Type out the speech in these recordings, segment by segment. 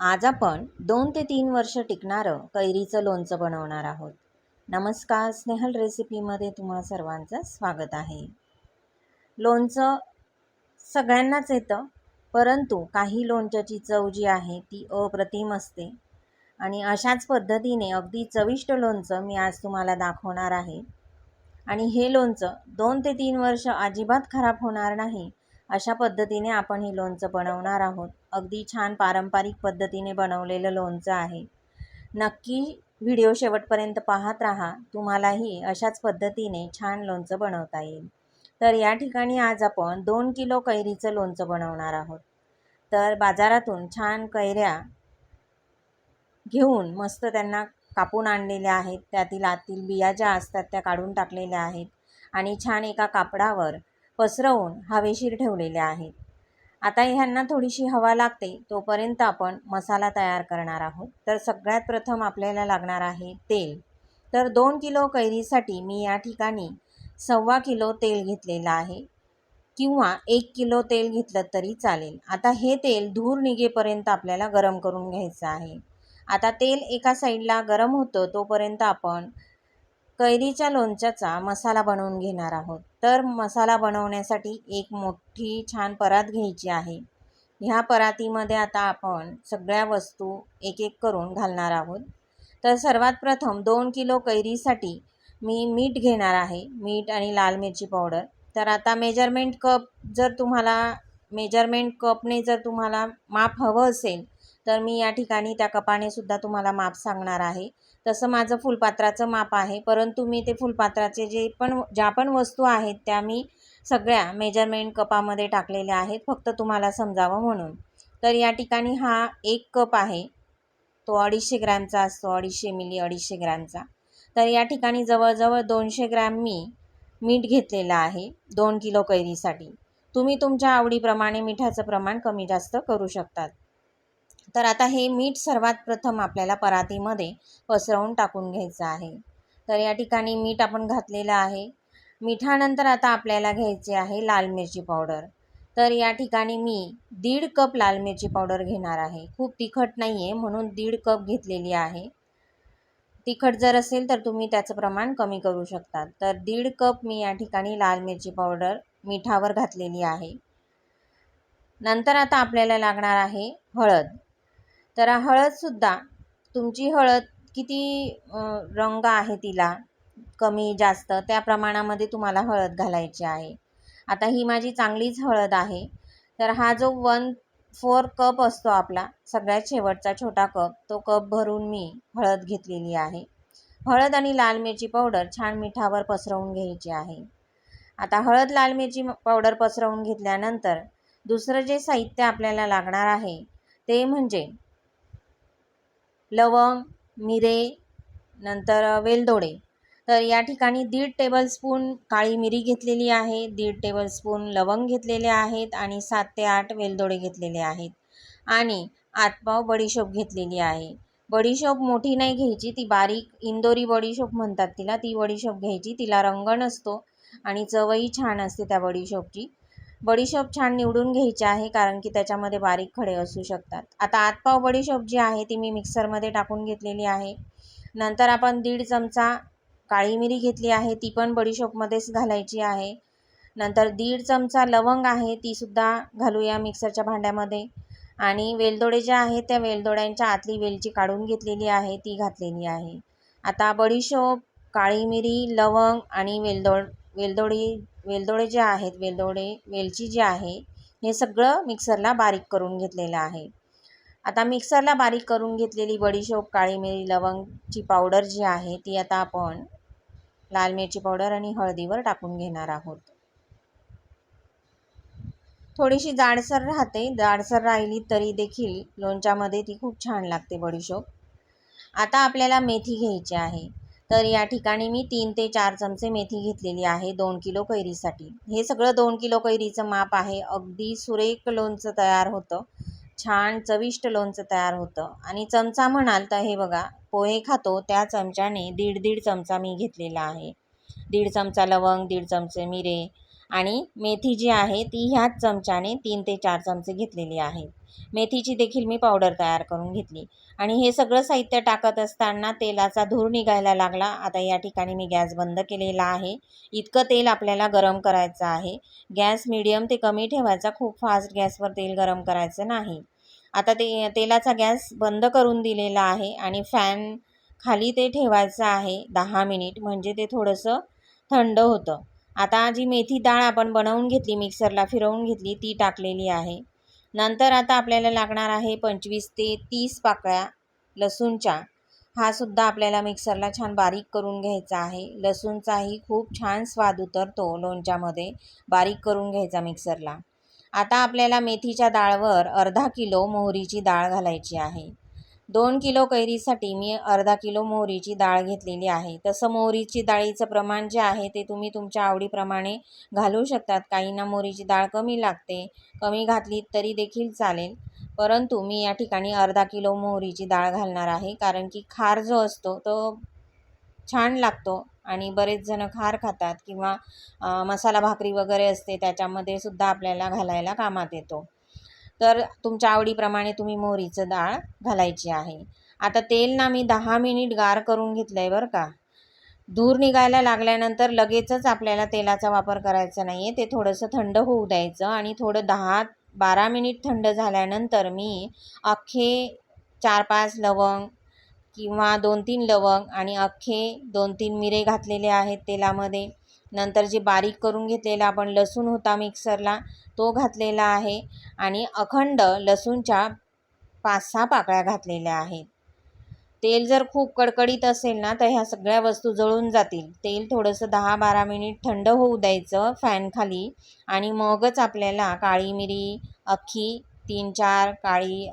आज आपण दोन ते तीन वर्ष टिकणारं कैरीचं लोणचं बनवणार आहोत. नमस्कार स्नेहल रेसिपीमध्ये तुम्हा सर्वांचं स्वागत आहे. लोणचं सगळ्यांनाच येतं परंतु काही लोणच्याची चव जी आहे ती अप्रतिम असते. आणि अशाच पद्धतीने अगदी चविष्ट लोणचं मी आज तुम्हाला दाखवणार आहे. आणि हे लोणचं दोन ते तीन वर्ष अजिबात खराब होणार नाही अशा पद्धतीने आपण हे लोणचं बनवणार आहोत. अगदी छान पारंपरिक पद्धतीने बनवलेलं लोणचं आहे. नक्की व्हिडिओ शेवटपर्यंत पाहत राहा. तुम्हालाही अशाच पद्धतीने छान लोणचं बनवता येईल. तर या ठिकाणी आज आपण दोन किलो कैरीचं लोणचं बनवणार आहोत. तर बाजारातून छान कैऱ्या घेऊन मस्त त्यांना कापून आणलेल्या आहेत. त्यातील आतील बिया ज्या असतात त्या काढून टाकलेल्या आहेत आणि छान एका कापडावर पसरवून हवेशीर ठेवलेल्या आहेत. आता ह्यांना थोडीशी हवा लागते तोपर्यंत आपण मसाला तयार करणार आहोत. तर सगळ्यात प्रथम आपल्याला लागणार आहे तेल. तर दोन किलो कैरीसाठी मी या ठिकाणी सव्वा किलो तेल घेतलेलं आहे किंवा एक किलो तेल घेतलं तरी चालेल. आता हे तेल धूर निघेपर्यंत आपल्याला गरम करून घ्यायचं आहे. आता तेल एका साईडला गरम होतं तोपर्यंत आपण कैरीच्या लोणच्याचा मसाला बनवून घेणार आहोत. तर मसाला बनवण्यासाठी एक मोठी छान परात घ्यायची आहे. ह्या परातीमध्ये आता आपण सगळ्या वस्तू एक एक करून घालणार आहोत. तर सर्वात प्रथम दोन किलो कैरीसाठी मी मीठ घेणार आहे. मीठ आणि लाल मिरची पावडर. तर आता मेजरमेंट कप जर तुम्हाला मेजरमेंट कपने जर तुम्हाला माप हवं असेल तर मी या ठिकाणी त्या कपाने सुद्धा तुम्हाला माप सांगणार आहे. तसं माझं फुलपात्राचं माप आहे. परंतु मी ते फुलपात्राचे जे पण ज्या पण वस्तू आहेत त्या मी सगळ्या मेजरमेंट कपामध्ये टाकलेल्या आहेत फक्त तुम्हाला समजावं म्हणून. तर या ठिकाणी हा एक कप आहे. तो अडीचशे ग्रॅमचा असतो अडीचशे मिली अडीचशे ग्रॅमचा. तर या ठिकाणी जवळजवळ दोनशे ग्रॅम मी मीठ घेतलेलं आहे दोन किलो कैरीसाठी. तुम्ही तुमच्या आवडीप्रमाणे मिठाचं प्रमाण कमी जास्त करू शकतात. तर आता हे मीठ सर्वात प्रथम आपल्याला परातीमध्ये पसरवून टाकून घ्यायचं आहे. तर या ठिकाणी मीठ आपण घातलेलं आहे. मिठानंतर आता आपल्याला घ्यायचे आहे लाल मिरची पावडर. तर या ठिकाणी मी दीड कप लाल मिरची पावडर घेणार आहे. खूप तिखट नाही आहे म्हणून दीड कप घेतलेली आहे. तिखट जर असेल तर तुम्ही त्याचं प्रमाण कमी करू शकता. तर दीड कप मी या ठिकाणी लाल मिरची पावडर मिठावर घातलेली आहे. नंतर आता आपल्याला लागणार आहे हळद. तर हळदसुद्धा तुमची हळद किती रंग आहे तिला? कमी जास्त? त्या प्रमाणामध्ये तुम्हाला हळद घालायची आहे. आता ही माझी चांगलीच हळद आहे. तर हा जो वन फोर कप असतो आपला सगळ्यात शेवटचा छोटा कप तो कप भरून मी हळद घेतलेली आहे. हळद आणि लाल मिरची पावडर छान मिठावर पसरवून घ्यायची आहे. आता हळद लाल मिरची पावडर पसरवून घेतल्यानंतर दुसरं जे साहित्य आपल्याला लागणार आहे ते म्हणजे लवंग मिरे नंतर वेलदोडे. तर या ठिकाणी दीड टेबलस्पून काळी मिरी घेतलेली आहे दीड टेबलस्पून लवंग घेतलेले आहेत आणि सात ते आठ वेलदोडे घेतलेले आहेत. आणि आतपाव बडीशोप घेतलेली आहे. बडीशोप मोठी नाही घ्यायची ती बारीक इंदोरी बडीशोप म्हणतात तिला. ती बडीशोप घ्यायची तिला रंग नसतो आणि चवही छान असते त्या बडीशोपची. बडीशोप छान निवडून घ्यायची आहे कारण की त्याच्यामध्ये बारीक खडे असू शकतात. आता आतपाव बडीशोप जी आहे ती मी मिक्सरमध्ये टाकून घेतलेली आहे. नंतर आपण दीड चमचा काळी मिरी घेतली आहे ती पण बडीशोपमध्येच घालायची आहे. नंतर दीड चमचा लवंग आहे तीसुद्धा घालूया मिक्सरच्या भांड्यामध्ये. आणि वेलदोडे जे आहेत त्या वेलदोड्यांच्या आतली वेलची काढून घेतलेली आहे ती घातलेली आहे. आता बडीशोप काळी मिरी लवंग आणि वेलदोड वेलदोडी वेलदोडे जे आहेत वेलदोडे वेलची जी आहे हे सगळं मिक्सरला बारीक करून घेतलेलं आहे. आता मिक्सरला बारीक करून घेतलेली बडीशोप काळी मिरी लवंगची पावडर जी आहे ती आता आपण लाल मिरची पावडर आणि हळदीवर टाकून घेणार आहोत. थोडीशी जाडसर राहते. जाडसर राहिली तरी देखील लोणच्यामध्ये ती खूप छान लागते बडीशोप आता आपल्याला मेथी घ्यायची आहे. तर या ठिकाणी मी तीन ते चार चमचे मेथी घेतलेली आहे दोन किलो कैरीसाठी. हे सगळं दोन किलो कैरीचं माप आहे. अगदी सुरेख लोणचं तयार होतं. छान चविष्ट लोणचं तयार होतं. आणि चमचा म्हणाल तर हे बघा पोहे खातो त्या चमच्याने दीड दीड चमचा मी घेतलेला आहे. दीड चमचा लवंग दीड चमचे मिरे आणि मेथी जी आहे ती ह्याच चमच्याने तीन ते चार चमचे घेतलेली आहे. मेथीची देखील मी पावडर तयार करून घेतली. आणि हे सगळं साहित्य टाकत असताना तेलाचा धूर निघायला लागला. आता या ठिकाणी मी गॅस बंद केलेला आहे. इतकं तेल आपल्याला गरम करायचं आहे. गॅस मिडियम ते कमी ठेवायचा. खूप फास्ट गॅसवर तेल गरम करायचं नाही. आता ते तेलाचा गॅस बंद करून दिलेला आहे आणि फॅन खाली ते ठेवायचं आहे दहा मिनिट. म्हणजे ते थोडंसं थंड होतं. आता जी मेथी डाळ आपण बनवून घेतली मिक्सरला फिरवून घेतली ती टाकलेली आहे. नंतर आता आपल्याला लागणार आहे पंचवीस ते तीस पाकळ्या लसूणच्या. हा सुद्धा आपल्याला मिक्सरला छान बारीक करून घ्यायचा आहे. लसूणचाही खूप छान स्वाद उतरतो लोणच्यामध्ये बारीक करून घ्यायचा मिक्सरला. आता आपल्याला मेथीच्या डाळवर अर्धा किलो मोहरीची डाळ घालायची आहे. दोन किलो कैरीसाठी मी अर्धा किलो मोहरीची डाळ घेतलेली आहे. तसं मोहरीची डाळीचं प्रमाण जे आहे ते तुम्ही तुमच्या आवडीप्रमाणे घालू शकतात. काहींना मोहरीची डाळ कमी लागते कमी घातली तरी देखील चालेल. परंतु मी या ठिकाणी अर्धा किलो मोहरीची डाळ घालणार आहे कारण की खार जो असतो तो छान लागतो आणि बरेच जण खार खातात किंवा मसाला भाकरी वगैरे असते त्याच्यामध्ये सुद्धा आपल्याला घालायला कामात येतो. तर तुमच्या आवडीप्रमाणे तुम्ही मोहरीचं डाळ घालायची आहे. आता तेल ना मी दहा मिनिट गार करून घेतलं आहे बरं का. धूर निघायला लागल्यानंतर लगेचच आपल्याला तेलाचा वापर करायचा नाही आहे ते थोडंसं थंड होऊ द्यायचं आणि थोडं दहा बारा मिनिट थंड झाल्यानंतर मी अख्खे चार पाच लवंग किंवा दोन तीन लवंग आणि अख्खे दोन तीन मिरे घातलेले आहेत तेलामध्ये. नंतर जे बारीक करून घेतलेला आपण लसूण होता मिक्सरला तो घातलेला आहे. आणि अखंड लसूणच्या पाच सहा पाकळ्या घातलेल्या आहेत. तेल जर खूप कडकडीत असेल ना तर ह्या सगळ्या वस्तू जळून जातील. तेल थोडंसं दहा बारा मिनिट थंड होऊ द्यायचं फॅनखाली आणि मगच आपल्याला काळी मिरी अख्खी तीन चार काळी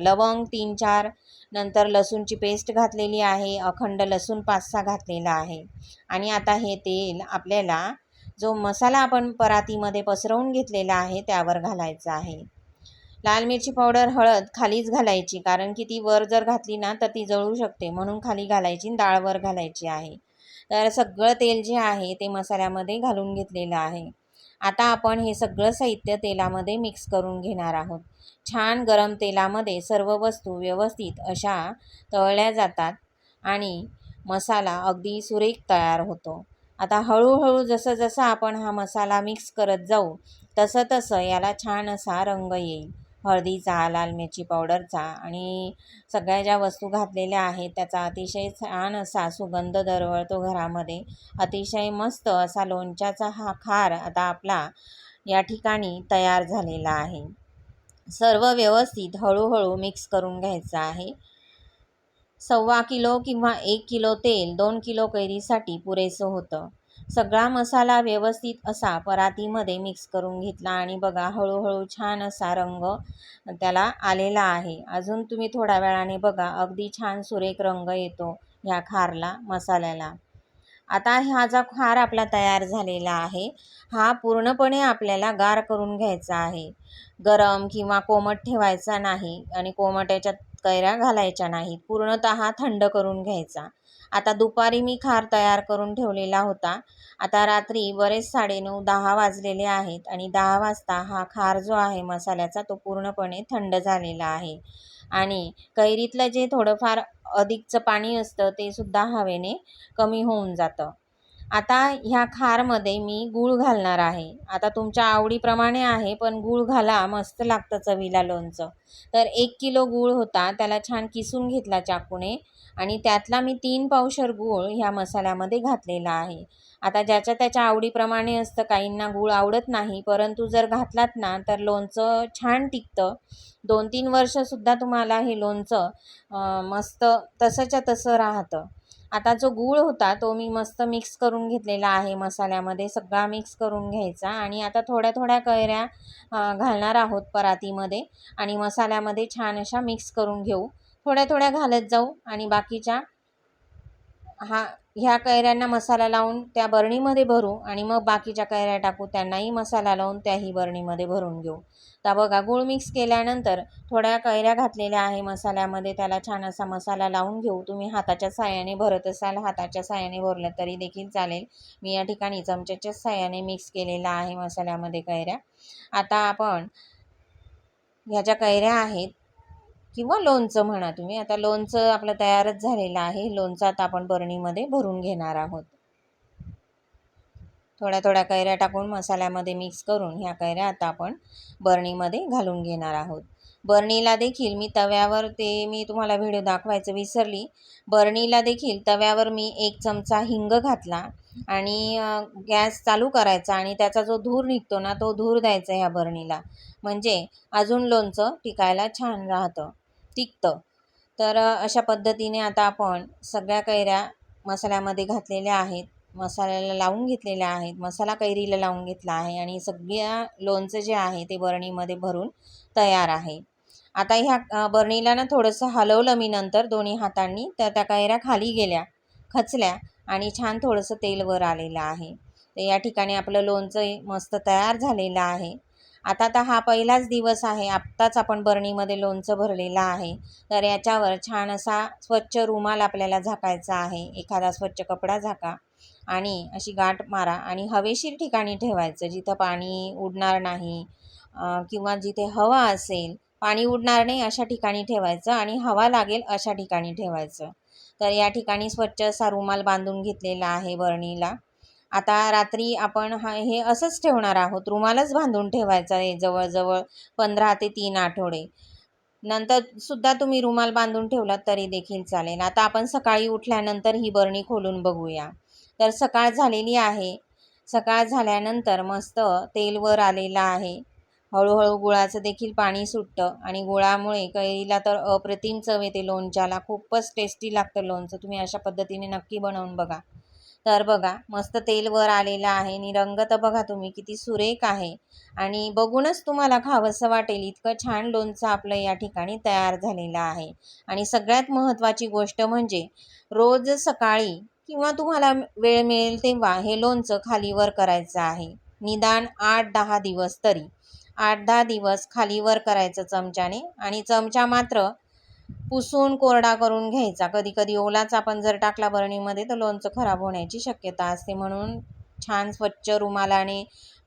लवंग तीन चार नंतर लसूणची पेस्ट घातलेली आहे अखंड लसूण पाच सहा घातलेला आहे. आणि आता हे तेल आपल्याला जो मसाला आपण परातीमध्ये पसरवून घेतलेला आहे त्यावर घालायचा आहे. लाल मिरची पावडर हळद खालीच घालायची कारण की ती वर जर घातली ना तर ती जळू शकते. म्हणून खाली घालायची डाळ वर घालायची आहे. तर सगळं तेल जे आहे ते मसाल्यामध्ये घालून घेतलेलं आहे. आता आपण हे सगळं साहित्य तेलामध्ये मिक्स करून घेणार आहोत. छान गरम तेलामध्ये सर्व वस्तू व्यवस्थित अशा तळल्या जातात आणि मसाला अगदी सुरेख तयार होतो. आता हळूहळू जसं जसं आपण हा मसाला मिक्स करत जाऊ तसं तसं याला छान असा रंग येईल. हळदीचा लाल मिरची पावडरचा आणि सगळ्या ज्या वस्तू घातलेल्या आहेत त्याचा अतिशय छान असा सुगंध दरवळतो घरामध्ये. अतिशय मस्त असा लोणच्याचा हा खार आता आपला या ठिकाणी तयार झालेला आहे. सर्व व्यवस्थित हळूहळू मिक्स करून घ्यायचं आहे. सव्वा किलो किंवा एक किलो तेल दोन किलो कैरीसाठी पुरेसं होतं. सगळा मसाला व्यवस्थित असा परातीमध्ये मिक्स करून घेतला आणि बघा हळूहळू छान असा रंग त्याला आलेला आहे. अजून तुम्ही थोड्या वेळाने बघा अगदी छान सुरेख रंग येतो ह्या खारला मसाल्याला. आता हा जो खार आपला तयार झालेला आहे हा पूर्णपणे आपल्याला गार करून घ्यायचा आहे. गरम किंवा कोमट ठेवायचा नाही आणि कोमट याच्यात कैऱ्या घालायच्या नाहीत. पूर्णतः थंड करून घ्यायचा. आता दुपारी मी खार तयार करून ठेवलेला होता. आता रात्री बरेच साडेनऊ दहा वाजलेले आहेत आणि दहा वाजता हा खार जो आहे मसाल्याचा तो पूर्णपणे थंड झालेला आहे. आणि कैरीतलं जे थोडंफार अधिकचं पाणी असतं ते सुद्धा हवेने कमी होऊन जातं. आता ह्या खारमध्ये मी गूळ घालणार आहे. आता तुमच्या आवडीप्रमाणे आहे पण गूळ घाला मस्त लागतं चवीला लोणचं. तर एक किलो गूळ होता त्याला छान किसून घेतला चाकूने आणि त्यातला मी तीन पावशर गूळ ह्या मसाल्यामध्ये घातलेला आहे. आता ज्याच्या त्याच्या आवडीप्रमाणे असतं काहींना गूळ आवडत नाही परंतु जर घातलात ना तर लोणचं छान टिकतं. दोन तीन वर्षसुद्धा तुम्हाला हे लोणचं मस्त तसंच्या तसं राहतं. आता जो गूळ होता तो मी मस्त मिक्स करून घेतलेला आहे मसाल्यामध्ये. सगळा मिक्स करून घ्यायचा आणि आता थोड्या थोड्या कैऱ्या घालणार आहोत परातीमध्ये आणि मसाल्यामध्ये छान अशा मिक्स करून घेऊ. थोड्या थोड्या घालत जाऊ आणि बाकीच्या हा ह्या कैऱ्यांना मसाला लावून त्या बरणीमध्ये भरू आणि मग बाकीच्या कैऱ्या टाकू त्यांनाही मसाला लावून त्याही बरणीमध्ये भरून घेऊ. तर बघा गूळ मिक्स केल्यानंतर थोड्या कैऱ्या घातलेल्या आहे मसाल्यामध्ये त्याला छान असा मसाला लावून घेऊ. तुम्ही हाताच्या साह्याने भरत असाल हाताच्या साह्याने भरलं तरी देखील चालेल. मी या ठिकाणी चमच्याच्या साह्याने मिक्स केलेला आहे मसाल्यामध्ये कैऱ्या. आता आपण ह्या ज्या कैऱ्या आहेत किंवा लोणचं म्हणा तुम्ही. आता लोणचं आपलं तयारच झालेलं आहे. लोणचं आता आपण बरणीमध्ये भरून घेणार आहोत. थोड्या थोड्या कैऱ्या टाकून मसाल्यामध्ये मिक्स करून ह्या कैऱ्या आता आपण बरणीमध्ये घालून घेणार आहोत. बरणीला देखील मी तव्यावर ते मी तुम्हाला व्हिडिओ दाखवायचं विसरली. बरणीला देखील तव्यावर मी एक चमचा हिंग घातला आणि गॅस चालू करायचा आणि त्याचा जो धूर निघतो ना तो धूर द्यायचा ह्या बरणीला. म्हणजे अजून लोणचं टिकायला छान राहतं. टिकतं. तर अशा पद्धतीने आता आपण सगळ्या कैऱ्या मसाल्यामध्ये घातलेल्या आहेत. मसाल्याला लावून घेतलेल्या आहेत. मसाला कैरीला लावून घेतला आहे आणि सगळ्या लोणचं जे आहे ते बरणीमध्ये भरून तयार आहे. आता ह्या बरणीला ना थोडंसं हलवलं मी नंतर दोन्ही हातांनी. तर त्या कैऱ्या खाली गेल्या खचल्या आणि छान थोडंसं तेल वर आलेलं आहे. तर या ठिकाणी आपलं लोणचं मस्त तयार झालेलं आहे. आता तर हा पहिलाच दिवस आहे. आत्ताच आपण बरणीमध्ये लोणचं भरलेलं आहे. तर याच्यावर छान असा स्वच्छ रुमाल आपल्याला झाकायचा आहे. एखादा स्वच्छ कपडा झाका आणि अशी गाठ मारा आणि हवेशीर ठिकाणी ठेवायचं. जिथं पाणी उडणार नाही किंवा जिथे हवा असेल पाणी उडणार नाही अशा ठिकाणी ठेवायचं आणि हवा लागेल अशा ठिकाणी ठेवायचं. तर या ठिकाणी स्वच्छ असा रुमाल बांधून घेतलेला आहे बरणीला. आता रात्री आपण हा हे असंच ठेवणार आहोत. रुमालच बांधून ठेवायचा आहे जवळजवळ पंधरा ते तीन आठवडे. नंतर सुद्धा तुम्ही रुमाल बांधून ठेवलात तरी देखील चालेल. आता आपण सकाळी उठल्यानंतर ही बरणी खोलून बघूया. तर सकाळ झालेली आहे. सकाळ झाल्यानंतर मस्त तेल वर आलेलं आहे. हळूहळू गुळाचं देखील पाणी सुटतं आणि गुळामुळे कैरीला तर अप्रतिम चव येते. लोणच्याला खूपच टेस्टी लागतं लोणचं. तुम्ही अशा पद्धतीने नक्की बनवून बघा. तर बघा मस्त तेल वर आलेलं आहे. आणि रंग तर बघा तुम्ही किती सुरेख आहे. आणि बघूनच तुम्हाला खावंसं वाटेल. इतकं छान लोणचं आपलं या ठिकाणी तयार झालेलं आहे. आणि सगळ्यात महत्त्वाची गोष्ट म्हणजे रोज सकाळी किंवा तुम्हाला वेळ मिळेल तेव्हा हे लोणचं खालीवर करायचं आहे. निदान आठ दहा दिवस तरी. आठ दहा दिवस खालीवर करायचं चमच्याने. आणि चमचा मात्र पुसून कोरडा करून घ्यायचा. कधी कधी ओलाच आपण जर टाकला बरणीमध्ये तर लोणचं खराब होण्याची शक्यता असते म्हणून छान स्वच्छ रुमालाने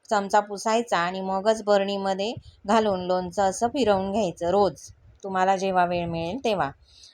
चमचा पुसायचा आणि मगच बरणीमध्ये घालून लोणचं असं फिरवून घ्यायचं रोज. तुम्हाला जेव्हा वेळ मिळेल तेव्हा.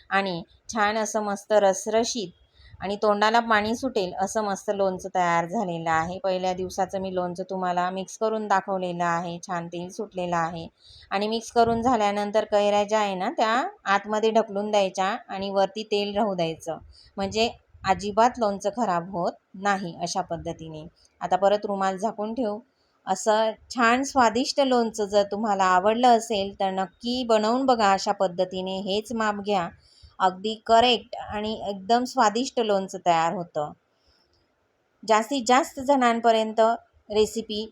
आणि छान असं मस्त रसरशीत आणि तोंडाला पाणी सुटेल असं मस्त लोणचं तयार झालेलं आहे. पहिल्या दिवसाचं मी लोणचं तुम्हाला मिक्स करून दाखवलेलं आहे. छान तेल सुटलेलं आहे. आणि मिक्स करून झाल्यानंतर कैऱ्या ज्या आहे ना त्या आतमध्ये ढकलून द्यायच्या आणि वरती तेल राहू द्यायचं. म्हणजे अजिबात लोणचं खराब होत नाही अशा पद्धतीने. आता परत रुमाल झाकून ठेवू. असं छान स्वादिष्ट लोणचं जर तुम्हाला आवडलं असेल तर नक्की बनवून बघा अशा पद्धतीने. हेच माप घ्या. अगदी करेक्ट आणि एकदम स्वादिष्ट लोणचं तयार होतं. जास्तीत जास्त जणांपर्यंत रेसिपी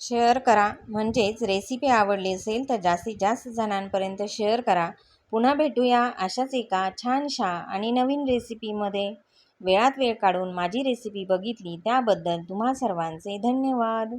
शेअर करा. म्हणजेच रेसिपी आवडली असेल तर जास्तीत जास्त जणांपर्यंत शेअर करा. पुन्हा भेटूया अशाच एका छानशा आणि नवीन रेसिपीमध्ये वेळात वेळ काढून माझी रेसिपी बघितली त्याबद्दल तुम्हा सर्वांचे धन्यवाद.